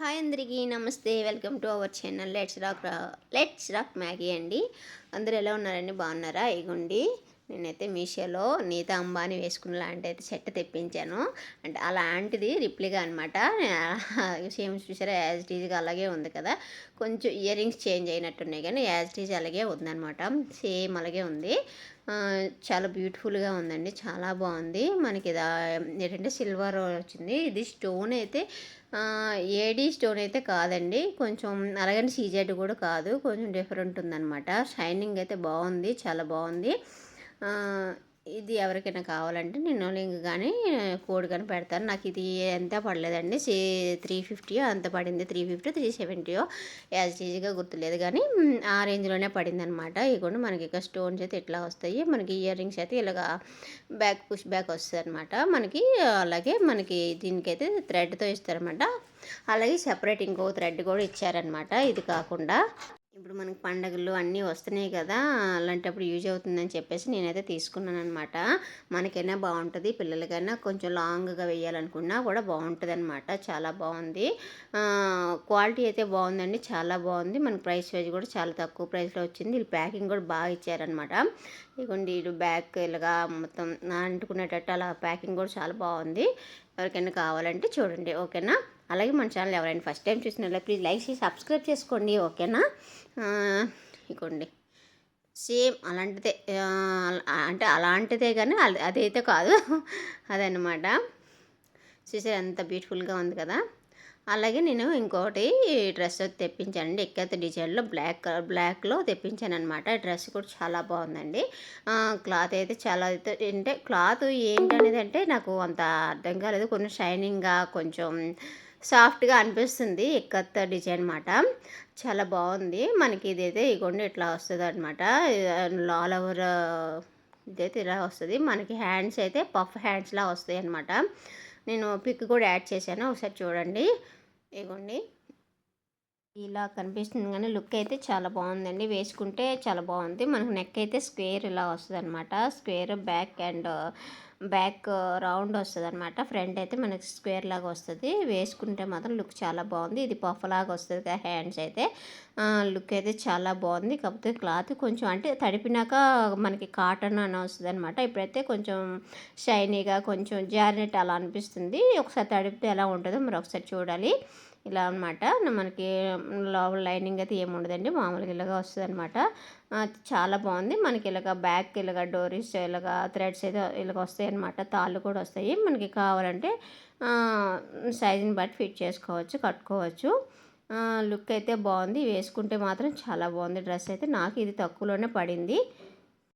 Hi అందరికీ నమస్తే. Welcome to our channel. Let's rock let's rock Maggi అండి. అందరు ఎలా ఉన్నారండి? బాగున్నారా? ఇగుండి. నేనైతే మీషోలో నీతా అంబానీ వేసుకున్న లాంటి అయితే సెట్ తెప్పించాను. అంటే అలాంటిది రిప్లిగా అనమాట సేమ్ చూసారా యాజ్ టీజ్గా అలాగే ఉంది కదా. కొంచెం ఇయర్ రింగ్స్ చేంజ్ అయినట్టున్నాయి కానీ యాజ్ టీజ్ అలాగే ఉందన్నమాట. సేమ్ అలాగే ఉంది. చాలా బ్యూటిఫుల్గా ఉందండి. చాలా బాగుంది. మనకి ఇది ఏంటంటే సిల్వర్ వచ్చింది. ఇది స్టోన్ అయితే ఏడి స్టోన్ అయితే కాదండి. కొంచెం అలాగని సీజెడ్ కూడా కాదు. కొంచెం డిఫరెంట్ ఉందన్నమాట. షైనింగ్ అయితే బాగుంది. చాలా బాగుంది. ఇది ఎవరికైనా కావాలంటే నేను లింక్ కానీ కోడ్ కానీ పెడతాను నాకు ఇది ఎంత పడలేదండి. సి త్రీ ఫిఫ్టీయో అంత పడింది. త్రీ ఫిఫ్టీ త్రీ సెవెంటీయో. యాజ్ ఈజీగా గుర్తులేదు కానీ ఆ రేంజ్లోనే పడింది అనమాట ఇదిగోండి మనకి ఇక స్టోన్స్ అయితే ఇట్లా వస్తాయి. మనకి ఇయర్ రింగ్స్ అయితే ఇలాగ బ్యాక్ పుష్ బ్యాక్ వస్తుంది అనమాట మనకి అలాగే మనకి దీనికైతే థ్రెడ్తో ఇస్తారనమాట. అలాగే సెపరేట్ ఇంకో థ్రెడ్ కూడా ఇచ్చారనమాట. ఇది కాకుండా ఇప్పుడు మనకి పండగలు అన్నీ వస్తున్నాయి కదా అలాంటప్పుడు యూజ్ అవుతుందని చెప్పేసి నేనైతే తీసుకున్నాను అనమాట మనకైనా బాగుంటుంది పిల్లలకైనా కొంచెం లాంగ్గా వేయాలనుకున్నా కూడా బాగుంటుంది అనమాట చాలా బాగుంది. క్వాలిటీ అయితే బాగుందండి చాలా బాగుంది. మన ప్రైస్ వైజ్ కూడా చాలా తక్కువ ప్రైస్లో వచ్చింది. వీళ్ళు ప్యాకింగ్ కూడా బాగా ఇచ్చారనమాట ఇదిగోండి వీళ్ళు బ్యాక్ ఇలాగా మొత్తం అంటుకునేటట్టు అలా ప్యాకింగ్ కూడా చాలా బాగుంది. ఎవరికైనా కావాలంటే చూడండి ఓకేనా? అలాగే మన ఛానల్ ఎవరైనా ఫస్ట్ టైం చూసినట్లయితే ప్లీజ్ లైక్ చేసి సబ్స్క్రైబ్ చేసుకోండి ఓకేనా? ఇకోండి సేమ్ అలాంటిదే అంటే అలాంటిదే కానీ అదైతే కాదు అదనమాట చూసారు ఎంత బ్యూటిఫుల్గా ఉంది కదా? అలాగే నేను ఇంకోటి డ్రెస్ తెప్పించానండి. ఎక్కత డిజైన్లో బ్లాక్ కలర్ బ్లాక్లో తెప్పించాను అనమాట డ్రెస్ కూడా చాలా బాగుందండి. క్లాత్ అయితే చాలా అయితే అంటే క్లాత్ ఏంటనేది అంటే నాకు అంత అర్థం కాలేదు. కొంచెం షైనింగ్గా కొంచెం సాఫ్ట్గా అనిపిస్తుంది ఎక్కత్త డిజైన్ అనమాట చాలా బాగుంది. మనకి ఇదైతే ఇగోండి ఇట్లా వస్తుంది అనమాట ఆల్ ఓవర్ ఇదైతే ఇలా వస్తుంది. మనకి హ్యాండ్స్ అయితే పఫ్ హ్యాండ్స్లా వస్తాయి అనమాట నేను పిక్ కూడా యాడ్ చేశాను. ఒకసారి చూడండి. ఇగోండి. ఇలా కనిపిస్తుంది కానీ లుక్ అయితే చాలా బాగుందండి. వేసుకుంటే చాలా బాగుంది. మనకు నెక్ అయితే స్క్వేర్ ఇలా వస్తుంది అనమాట square back and back round వస్తుంది అనమాట ఫ్రంట్ అయితే మనకి స్క్వేర్ లాగా వస్తుంది. వేసుకుంటే మాత్రం లుక్ చాలా బాగుంది. ఇది పఫ్ లాగా వస్తుంది కదా హ్యాండ్స్ అయితే. లుక్ అయితే చాలా బాగుంది. కాకపోతే క్లాత్ కొంచెం అంటే తడిపినాక మనకి కాటన్ అని వస్తుంది అనమాట ఇప్పుడైతే కొంచెం షైనీగా కొంచెం జారినట్టు అలా అనిపిస్తుంది. ఒకసారి తడిపితే ఎలా ఉంటుందో మరి ఒకసారి చూడాలి. ఇలా అనమాట మనకి లోపల లైనింగ్ అయితే ఏముండదండి. మామూలుగా ఇలాగా వస్తుంది అనమాట చాలా బాగుంది. మనకి ఇలాగ బ్యాక్ ఇలాగ డోరీస్ ఇలాగ థ్రెడ్స్ అయితే ఇలాగ వస్తాయి అనమాట తాళ్ళు కూడా వస్తాయి. మనకి కావాలంటే సైజుని బట్టి ఫిట్ చేసుకోవచ్చు కట్టుకోవచ్చు. లుక్ అయితే బాగుంది. వేసుకుంటే మాత్రం చాలా బాగుంది డ్రెస్ అయితే. నాకు ఇది తక్కువలోనే పడింది.